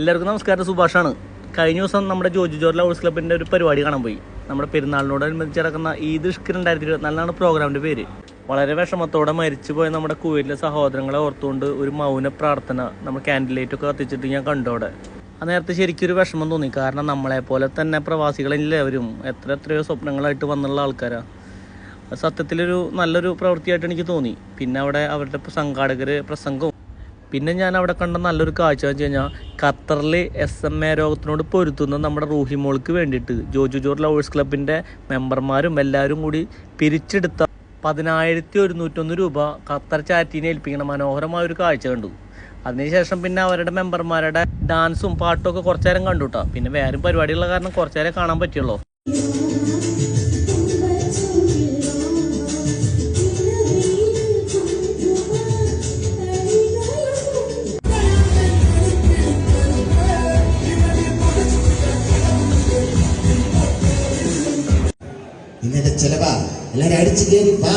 എല്ലാവർക്കും നമസ്കാരം സുഭാഷാണ്. കഴിഞ്ഞ ദിവസം നമ്മുടെ ജോജി ജോർജ് ലവേഴ്സ് ക്ലബിന്റെ ഒരു പരിപാടി കാണാൻ പോയി. നമ്മുടെ പെരുന്നാളിനോടനുബന്ധിച്ച് നടക്കുന്ന ഈ ഇഷ്ക് രണ്ടായിരത്തി ഇരുപത്തിനാലിനാണ് പ്രോഗ്രാമിന്റെ പേര്. വളരെ വിഷമത്തോടെ മരിച്ചുപോയ നമ്മുടെ കുവൈറ്റിലെ സഹോദരങ്ങളെ ഓർത്തുകൊണ്ട് ഒരു മൗന പ്രാർത്ഥന നമ്മൾ ക്യാൻഡിൽ ലൈറ്റ് ഒക്കെ കത്തിച്ചിട്ട് ഞാൻ കണ്ടു അവിടെ. ആ നേരത്തെ ശരിക്കും ഒരു വിഷമം തോന്നി. കാരണം നമ്മളെ പോലെ തന്നെ പ്രവാസികളെല്ലാവരും എത്ര എത്രയോ സ്വപ്നങ്ങളായിട്ട് വന്നുള്ള ആൾക്കാരാണ് സത്യത്തിലൊരു നല്ലൊരു പ്രവൃത്തിയായിട്ട് എനിക്ക് തോന്നി. പിന്നെ അവിടെ അവരുടെ സംഘാടകർ പ്രസംഗവും പിന്നെ ഞാൻ അവിടെ കണ്ട നല്ലൊരു കാഴ്ച വെച്ച് കഴിഞ്ഞാൽ ഖത്തറിൽ എസ് എം എ രോഗത്തിനോട് പൊരുത്തുന്ന നമ്മുടെ റൂഹിമോൾക്ക് വേണ്ടിയിട്ട്. ജോജു ജോർ ലവേഴ്സ് ക്ലബിന്റെ മെമ്പർമാരും എല്ലാവരും കൂടി പിരിച്ചെടുത്ത പതിനായിരത്തി ഒരുന്നൂറ്റൊന്ന് രൂപ ഖത്തർ ചാറ്റിനെ ഏൽപ്പിക്കുന്ന മനോഹരമായ ഒരു കാഴ്ച കണ്ടു. അതിനുശേഷം പിന്നെ അവരുടെ മെമ്പർമാരുടെ ഡാൻസും പാട്ടും ഒക്കെ കുറച്ചു നേരം കണ്ടു കേട്ടോ പിന്നെ വേറെ പരിപാടിയുള്ള കാരണം കുറച്ചേരം കാണാൻ പറ്റുള്ളൂ. ഇന്നത്തെ ചെലവാ എല്ലാരും അടിച്ചു കയറി വാ